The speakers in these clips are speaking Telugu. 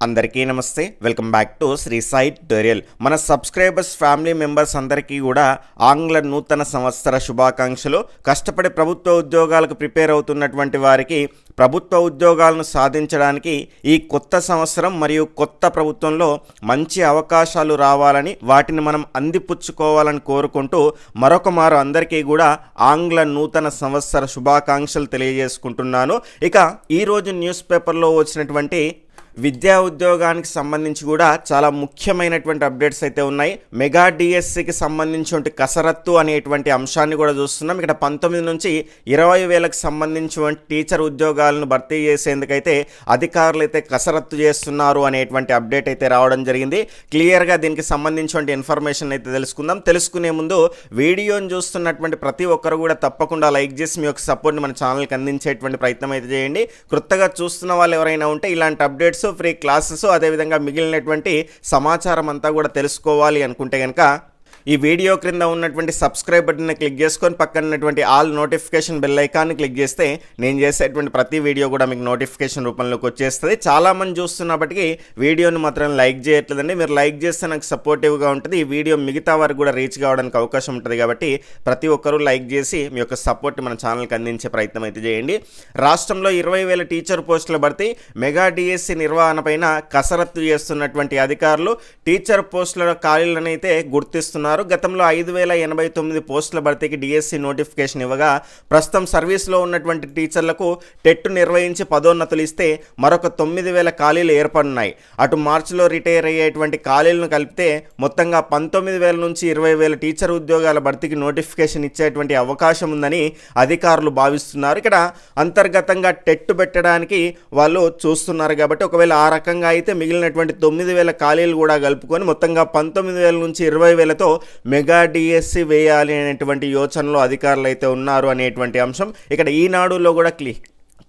అందరికీ నమస్తే. Welcome back to Shri Sai tutorial మన సబ్స్క్రైబర్స్ ఫ్యామిలీ మెంబర్స్ అందరికీ కూడా ఆంగ్ల నూతన సంవత్సర శుభాకాంక్షలు. కష్టపడి ప్రభుత్వ ఉద్యోగాలకు ప్రిపేర్ అవుతున్నటువంటి వారికి ప్రభుత్వ ఉద్యోగాలను సాధించడానికి ఈ కొత్త సంవత్సరం మరియు కొత్త ప్రభుత్వంలో మంచి అవకాశాలు రావాలని వాటిని మనం అందిపుచ్చుకోవాలని కోరుకుంటూ మరొక మారు అందరికీ కూడా ఆంగ్ల నూతన సంవత్సర శుభాకాంక్షలు తెలియజేసుకుంటున్నాను. ఇక ఈరోజు న్యూస్ పేపర్లో వచ్చినటువంటి విద్యా ఉద్యోగానికి సంబంధించి కూడా చాలా ముఖ్యమైనటువంటి అప్డేట్స్ అయితే ఉన్నాయి. మెగా డిఎస్సికి సంబంధించినటువంటి కసరత్తు అనేటువంటి అంశాన్ని కూడా చూస్తున్నాం. ఇక్కడ పంతొమ్మిది నుంచి ఇరవై వేలకు సంబంధించినటువంటి టీచర్ ఉద్యోగాలను భర్తీ చేసేందుకైతే అధికారులు అయితే కసరత్తు చేస్తున్నారు అనేటువంటి అప్డేట్ అయితే రావడం జరిగింది. క్లియర్గా దీనికి సంబంధించినటువంటి ఇన్ఫర్మేషన్ అయితే తెలుసుకుందాం. తెలుసుకునే ముందు వీడియోని చూస్తున్నటువంటి ప్రతి ఒక్కరు కూడా తప్పకుండా లైక్ చేసి మీ యొక్క సపోర్ట్ని మన ఛానల్కి అందించేటువంటి ప్రయత్నం అయితే చేయండి. క్రొత్తగా చూస్తున్న వాళ్ళు ఎవరైనా ఉంటే ఇలాంటి అప్డేట్స్ ఫ్రీ క్లాసెస్ అదేవిధంగా మిగిలినటువంటి సమాచారం అంతా కూడా తెలుసుకోవాలి అనుకుంటే కనుక ఈ వీడియో క్రింద ఉన్నటువంటి సబ్స్క్రైబ్ బటన్ని క్లిక్ చేసుకొని పక్కన ఉన్నటువంటి ఆల్ నోటిఫికేషన్ బెల్ ఐకాన్ని క్లిక్ చేస్తే నేను చేసేటువంటి ప్రతి వీడియో కూడా మీకు నోటిఫికేషన్ రూపంలోకి వచ్చేస్తుంది. చాలామంది చూస్తున్నప్పటికీ వీడియోని మాత్రం లైక్ చేయట్లేదండి. మీరు లైక్ చేస్తే నాకు సపోర్టివ్గా ఉంటుంది. ఈ వీడియో మిగతా వారికి కూడా రీచ్ కావడానికి అవకాశం ఉంటుంది కాబట్టి ప్రతి ఒక్కరూ లైక్ చేసి మీ యొక్క సపోర్ట్ మన ఛానల్కి అందించే ప్రయత్నం అయితే చేయండి. రాష్ట్రంలో ఇరవై వేల టీచర్ పోస్టుల భర్తీ మెగా డిఎస్సి నిర్వహణ పైన కసరత్తు చేస్తున్నటువంటి అధికారులు టీచర్ పోస్టుల ఖాళీలను అయితే గుర్తిస్తున్నారు గతంలో ఐదు వేల ఎనభై తొమ్మిది పోస్టుల భర్తీకి డిఎస్సి నోటిఫికేషన్ ఇవ్వగా ప్రస్తుతం సర్వీస్లో ఉన్నటువంటి టీచర్లకు టెట్ నిర్వహించి పదోన్నతులు ఇస్తే మరొక తొమ్మిది వేల ఖాళీలు ఏర్పడినాయి. అటు మార్చిలో రిటైర్ అయ్యేటువంటి ఖాళీలను కలిపితే మొత్తంగా పంతొమ్మిది వేల నుంచి ఇరవై వేల టీచర్ ఉద్యోగాల భర్తీకి నోటిఫికేషన్ ఇచ్చేటువంటి అవకాశం ఉందని అధికారులు భావిస్తున్నారు. ఇక్కడ అంతర్గతంగా టెట్ పెట్టడానికి వాళ్ళు చూస్తున్నారు కాబట్టి ఒకవేళ ఆ రకంగా అయితే మిగిలినటువంటి తొమ్మిది వేల ఖాళీలు కూడా కలుపుకొని మొత్తంగా పంతొమ్మిది వేల నుంచి ఇరవై వేలతో మెగా డిఎస్సి వేయాలి అనేటువంటి యోచనలో అధికారులు అయితే ఉన్నారు అనేటువంటి అంశం ఇక్కడ ఈనాడులో కూడా క్లి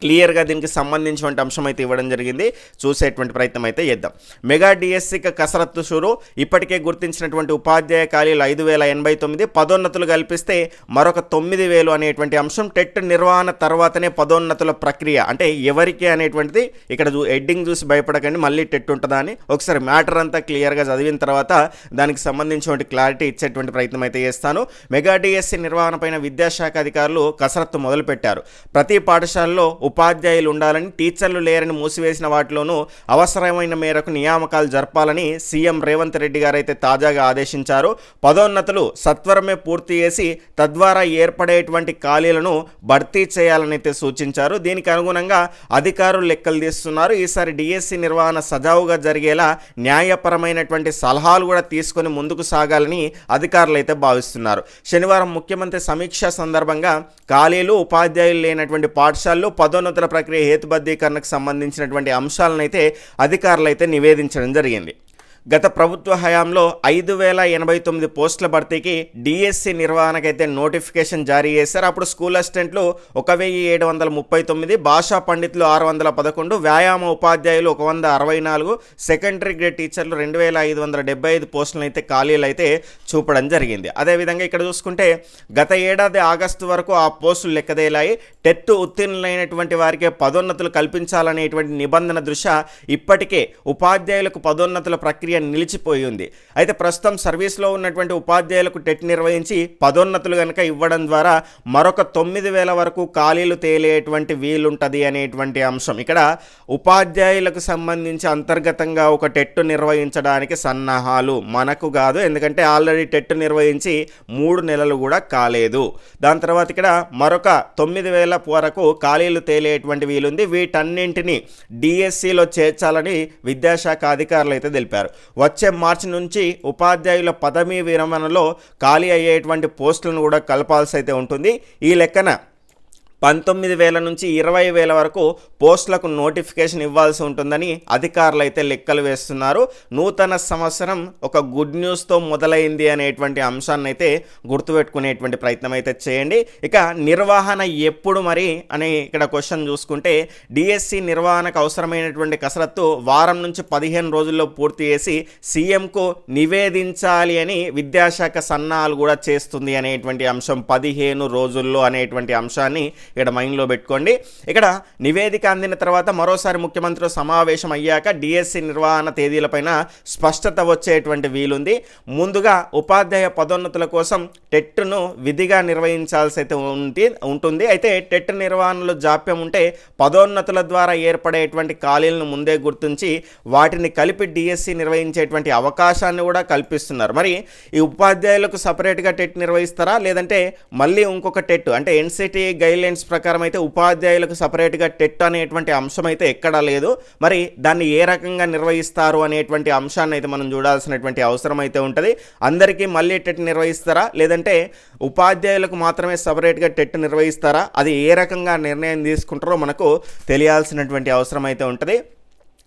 క్లియర్గా దీనికి సంబంధించినటువంటి అంశం అయితే ఇవ్వడం జరిగింది. చూసేటువంటి ప్రయత్నం అయితే చేద్దాం. మెగా డిఎస్సికి కసరత్తు షూరు. ఇప్పటికే గుర్తించినటువంటి ఉపాధ్యాయ ఖాళీలు ఐదు వేల ఎనభై తొమ్మిది. పదోన్నతులు కల్పిస్తే మరొక తొమ్మిది వేలు అనేటువంటి అంశం. టెట్ నిర్వహణ తర్వాతనే పదోన్నతుల ప్రక్రియ. అంటే ఎవరికి అనేటువంటిది ఇక్కడ చూ హెడ్డింగ్ చూసి భయపడకండి మళ్ళీ టెట్ ఉంటుందా అని. ఒకసారి మ్యాటర్ అంతా క్లియర్గా చదివిన తర్వాత దానికి సంబంధించినటువంటి క్లారిటీ ఇచ్చేటువంటి ప్రయత్నం అయితే చేస్తాను. మెగా డిఎస్సి నిర్వహణ పైన విద్యాశాఖ అధికారులు కసరత్తు మొదలుపెట్టారు. ప్రతి పాఠశాలలో ఉపాధ్యాయులు ఉండాలని టీచర్లు లేరని మూసివేసిన వాటిలోనూ అవసరమైన మేరకు నియామకాలు జరపాలని సీఎం రేవంత్ రెడ్డి గారు అయితే తాజాగా ఆదేశించారు. పదోన్నతులు సత్వరమే పూర్తి చేసి తద్వారా ఏర్పడేటువంటి ఖాళీలను భర్తీ చేయాలని అయితే సూచించారు. దీనికి అనుగుణంగా అధికారులు లెక్కలు తీస్తున్నారు. ఈసారి డిఎస్సి నిర్వహణ సజావుగా జరిగేలా న్యాయపరమైనటువంటి సలహాలు కూడా తీసుకొని ముందుకు సాగాలని అధికారులు అయితే భావిస్తున్నారు. శనివారం ముఖ్యమంత్రి సమీక్ష సందర్భంగా ఖాళీలు ఉపాధ్యాయులు లేనటువంటి పాఠశాలలు పదో పదోన్నతుల ప్రక్రియ హేతుబద్ధీకరణకు సంబంధించినటువంటి అంశాలను అయితే అధికారులు అయితే నివేదించడం జరిగింది. గత ప్రభుత్వ హయాంలో ఐదు వేల ఎనభై తొమ్మిది పోస్టుల భర్తీకి డిఎస్సి నిర్వహణకైతే నోటిఫికేషన్ జారీ చేశారు. అప్పుడు స్కూల్ అసిస్టెంట్లు ఒక వెయ్యి ఏడు వందల ముప్పై తొమ్మిది భాషా పండితులు ఆరు వందల పదకొండు వ్యాయామ ఉపాధ్యాయులు ఒక వంద అరవై నాలుగు సెకండరీ గ్రేడ్ టీచర్లు రెండు వేల ఐదు వందల డెబ్బై ఐదు పోస్టులను అయితే ఖాళీలు అయితే చూపడం జరిగింది. అదేవిధంగా ఇక్కడ చూసుకుంటే గత ఏడాది ఆగస్టు వరకు ఆ పోస్టులు లెక్కదేలాయి. టెట్ ఉత్తీర్ణులైనటువంటి వారికి పదోన్నతులు కల్పించాలనేటువంటి నిబంధన దృష్ట్యా ఇప్పటికే ఉపాధ్యాయులకు పదోన్నతుల ప్రక్రియ నిలిచిపోయి ఉంది. అయితే ప్రస్తుతం సర్వీస్లో ఉన్నటువంటి ఉపాధ్యాయులకు టెట్ నిర్వహించి పదోన్నతులు కనుక ఇవ్వడం ద్వారా మరొక తొమ్మిది వేల వరకు ఖాళీలు తేలేటువంటి వీలుంటుంది అనేటువంటి అంశం. ఇక్కడ ఉపాధ్యాయులకు సంబంధించి అంతర్గతంగా ఒక టెట్ నిర్వహించడానికి సన్నాహాలు మనకు కాదు. ఎందుకంటే ఆల్రెడీ టెట్ నిర్వహించి మూడు నెలలు కూడా కాలేదు. దాని తర్వాత ఇక్కడ మరొక తొమ్మిది వేల వరకు ఖాళీలు తేలేటువంటి వీలుంది. వీటన్నింటినీ డిఎస్సిలో చేర్చాలని విద్యాశాఖ అధికారులు అయితే తెలిపారు. వచ్చే మార్చి నుంచి ఉపాధ్యాయుల పదవీ విరమణలో ఖాళీ అయ్యేటువంటి పోస్టులను కూడా కలపాల్సి అయితే ఉంటుంది. ఈ లెక్కన పంతొమ్మిది వేల నుంచి ఇరవై వేల వరకు పోస్టులకు నోటిఫికేషన్ ఇవ్వాల్సి ఉంటుందని అధికారులు అయితే లెక్కలు వేస్తున్నారు. నూతన సంవత్సరం ఒక గుడ్ న్యూస్తో మొదలైంది అనేటువంటి అంశాన్ని అయితే గుర్తుపెట్టుకునేటువంటి ప్రయత్నం అయితే చేయండి. ఇక నిర్వహణ ఎప్పుడు మరి అని ఇక్కడ క్వశ్చన్ చూసుకుంటే డిఎస్సి నిర్వహణకు అవసరమైనటువంటి కసరత్తు వారం నుంచి పదిహేను రోజుల్లో పూర్తి చేసి సీఎంకు నివేదించాలి అని విద్యాశాఖ సన్నాహాలు కూడా చేస్తుంది అనేటువంటి అంశం. పదిహేను రోజుల్లో అనేటువంటి అంశాన్ని ఇక్కడ మైండ్లో పెట్టుకోండి. ఇక్కడ నివేదిక అందిన తర్వాత మరోసారి ముఖ్యమంత్రి సమావేశం అయ్యాక డిఎస్సి నిర్వహణ తేదీలపైన స్పష్టత వచ్చేటువంటి వీలుంది. ముందుగా ఉపాధ్యాయ పదోన్నతుల కోసం టెట్ను విధిగా నిర్వహించాల్సి అయితే ఉంటి ఉంటుంది. అయితే టెట్ నిర్వహణలో జాప్యం ఉంటే పదోన్నతుల ద్వారా ఏర్పడేటువంటి ఖాళీలను ముందే గుర్తించి వాటిని కలిపి డిఎస్సి నిర్వహించేటువంటి అవకాశాన్ని కూడా కల్పిస్తున్నారు. మరి ఈ ఉపాధ్యాయులకు సపరేట్గా టెట్ నిర్వహిస్తారా? లేదంటే మళ్ళీ ఇంకొక టెట్ అంటే ఎన్సిటి గైడ్లైన్స్ ప్రకారం అయితే ఉపాధ్యాయులకు సపరేట్గా టెట్ అనేటువంటి అంశం అయితే ఎక్కడా లేదు. మరి దాన్ని ఏ రకంగా నిర్వహిస్తారు అనేటువంటి అంశాన్ని అయితే మనం చూడాల్సినటువంటి అవసరం అయితే ఉంటుంది. అందరికీ మళ్ళీ టెట్ నిర్వహిస్తారా? లేదంటే ఉపాధ్యాయులకు మాత్రమే సపరేట్గా టెట్ నిర్వహిస్తారా? అది ఏ రకంగా నిర్ణయం తీసుకుంటారో మనకు తెలియాల్సినటువంటి అవసరం అయితే ఉంటుంది.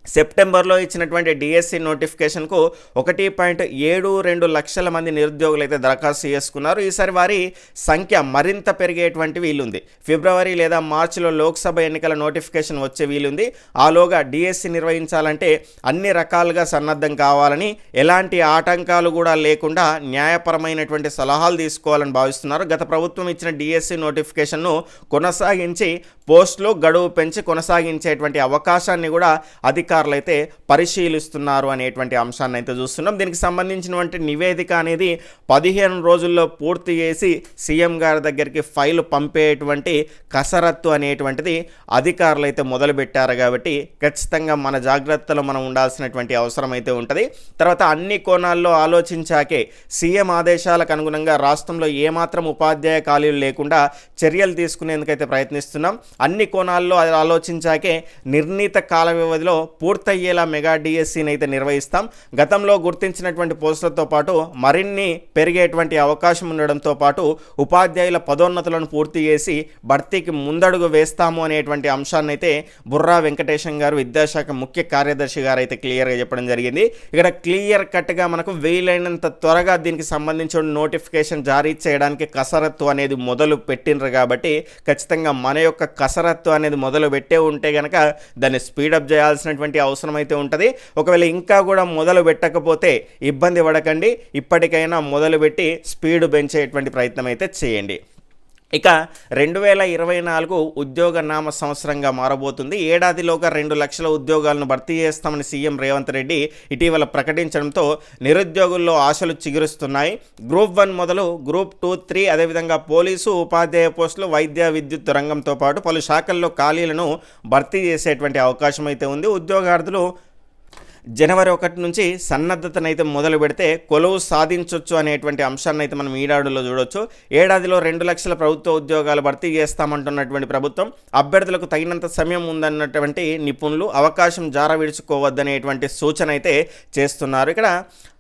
సెప్టెంబర్లో ఇచ్చినటువంటి డిఎస్సి నోటిఫికేషన్కు ఒకటి పాయింట్ ఏడు రెండు లక్షల మంది నిరుద్యోగులు అయితే దరఖాస్తు చేసుకున్నారు. ఈసారి వారి సంఖ్య మరింత పెరిగేటువంటి వీలుంది. ఫిబ్రవరి లేదా మార్చిలో లోక్సభ ఎన్నికల నోటిఫికేషన్ వచ్చే వీలుంది. ఆలోగా డిఎస్సి నిర్వహించాలంటే అన్ని రకాలుగా సన్నద్ధం కావాలని ఎలాంటి ఆటంకాలు కూడా లేకుండా న్యాయపరమైనటువంటి సలహాలు తీసుకోవాలని భావిస్తున్నారు. గత ప్రభుత్వం ఇచ్చిన డిఎస్సి నోటిఫికేషన్ను కొనసాగించి పోస్టులు గడువు పెంచి కొనసాగించేటువంటి అవకాశాన్ని కూడా అధికారులు అయితే పరిశీలిస్తున్నారు అనేటువంటి అంశాన్ని అయితే చూస్తున్నాం. దీనికి సంబంధించినటువంటి నివేదిక అనేది పదిహేను రోజుల్లో పూర్తి చేసి సీఎం గారి దగ్గరికి ఫైల్ పంపేటువంటి కసరత్తు అనేటువంటిది అధికారులు అయితే మొదలుపెట్టారు కాబట్టి ఖచ్చితంగా మన జాగ్రత్తలో మనం ఉండాల్సినటువంటి అవసరం అయితే ఉంటుంది. తర్వాత అన్ని కోణాల్లో ఆలోచించాకే సీఎం ఆదేశాలకు అనుగుణంగా రాష్ట్రంలో ఏమాత్రం ఉపాధ్యాయ ఖాళీలు లేకుండా చర్యలు తీసుకునేందుకైతే ప్రయత్నిస్తున్నాం. అన్ని కోణాల్లో అది ఆలోచించాకే నిర్ణీత కాల వ్యవధిలో పూర్తయ్యేలా మెగా డిఎస్సిని అయితే నిర్వహిస్తాం. గతంలో గుర్తించినటువంటి పోస్టులతో పాటు మరిన్ని పెరిగేటువంటి అవకాశం ఉండడంతో పాటు ఉపాధ్యాయుల పదోన్నతులను పూర్తి చేసి భర్తీకి ముందడుగు వేస్తాము అనేటువంటి అంశాన్ని అయితే బుర్రా వెంకటేశం గారు విద్యాశాఖ ముఖ్య కార్యదర్శి గారు అయితే క్లియర్గా చెప్పడం జరిగింది. ఇక్కడ క్లియర్ కట్గా మనకు వీలైనంత త్వరగా దీనికి సంబంధించిన నోటిఫికేషన్ జారీ చేయడానికి కసరత్తు అనేది మొదలు పెట్టినరు కాబట్టి ఖచ్చితంగా మన యొక్క కసరత్తు అనేది మొదలు పెట్టే ఉంటే కనుక దాన్ని స్పీడప్ చేయాల్సినటువంటి అవసరం అయితే ఉంటుంది. ఒకవేళ ఇంకా కూడా మొదలు పెట్టకపోతే ఇబ్బంది పడకండి. ఇప్పటికైనా మొదలుపెట్టి స్పీడ్ పెంచేటువంటి ప్రయత్నం అయితే చేయండి. ఇక రెండు వేల ఇరవై నాలుగు ఉద్యోగ నామ సంవత్సరంగా మారబోతుంది. ఏడాదిలోగా రెండు లక్షల ఉద్యోగాలను భర్తీ చేస్తామని సీఎం రేవంత్ రెడ్డి ఇటీవల ప్రకటించడంతో నిరుద్యోగుల్లో ఆశలు చిగురుస్తున్నాయి. గ్రూప్ వన్ మొదలు గ్రూప్ టూ త్రీ అదేవిధంగా పోలీసు ఉపాధ్యాయ పోస్టులు వైద్య విద్యుత్ రంగంతో పాటు పలు శాఖల్లో ఖాళీలను భర్తీ చేసేటువంటి అవకాశం అయితే ఉంది. ఉద్యోగార్థులు జనవరి ఒకటి నుంచి సన్నద్ధతనైతే మొదలు పెడితే కొలువు సాధించవచ్చు అనేటువంటి అంశాన్ని అయితే మనం ఈనాడులో చూడొచ్చు. ఏడాదిలో రెండు లక్షల ప్రభుత్వ ఉద్యోగాలు భర్తీ చేస్తామంటున్నటువంటి ప్రభుత్వం అభ్యర్థులకు తగినంత సమయం ఉందన్నటువంటి నిపుణులు అవకాశం జార విడుచుకోవద్దనేటువంటి సూచన అయితే చేస్తున్నారు. ఇక్కడ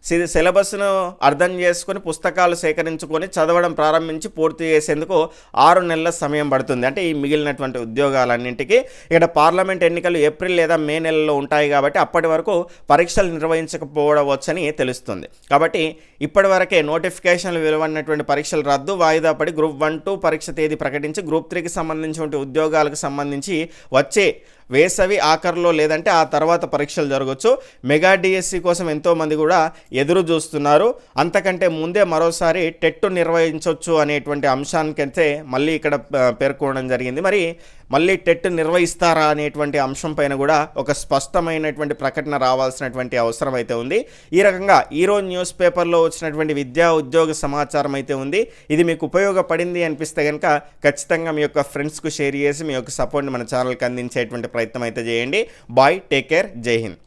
సిలబస్ను అర్థం చేసుకొని పుస్తకాలు సేకరించుకొని చదవడం ప్రారంభించి పూర్తి చేసేందుకు ఆరు నెలల సమయం పడుతుంది. అంటే ఈ మిగిలినటువంటి ఉద్యోగాలన్నింటికి ఇక్కడ పార్లమెంట్ ఎన్నికలు ఏప్రిల్ లేదా మే నెలలో ఉంటాయి కాబట్టి అప్పటి వరకు పరీక్షలు నిర్వహించకపోవడవచ్చని తెలుస్తుంది. కాబట్టి ఇప్పటివరకే నోటిఫికేషన్లు వెలువడినటువంటి పరీక్షలు రద్దు వాయిదా పడి గ్రూప్ వన్ టూ పరీక్ష తేదీ ప్రకటించి గ్రూప్ త్రీకి సంబంధించిన ఉద్యోగాలకు సంబంధించి వచ్చే వేసవి ఆఖరిలో లేదంటే ఆ తర్వాత పరీక్షలు జరగవచ్చు మెగా డిఎస్సి కోసం ఎంతోమంది కూడా ఎదురు చూస్తున్నారు. అంతకంటే ముందే మరోసారి టెట్ నిర్వహించవచ్చు అనేటువంటి అంశానికైతే మళ్ళీ ఇక్కడ పేర్కొనడం జరిగింది. మరి మళ్ళీ టెట్ నిర్వహిస్తారా అనేటువంటి అంశం పైన కూడా ఒక స్పష్టమైనటువంటి ప్రకటన రావాల్సినటువంటి అవసరం అయితే ఉంది. ఈ రకంగా ఈరోజు న్యూస్ పేపర్లో వచ్చినటువంటి విద్యా ఉద్యోగ సమాచారం అయితే ఉంది. ఇది మీకు ఉపయోగపడింది అనిపిస్తే కనుక ఖచ్చితంగా మీ యొక్క ఫ్రెండ్స్కు షేర్ చేసి మీ యొక్క సపోర్ట్ని మన ఛానల్కి అందించేటువంటి ప్రయత్నం అయితే చేయండి. బాయ్ టేక్ కేర్ జై హింద్.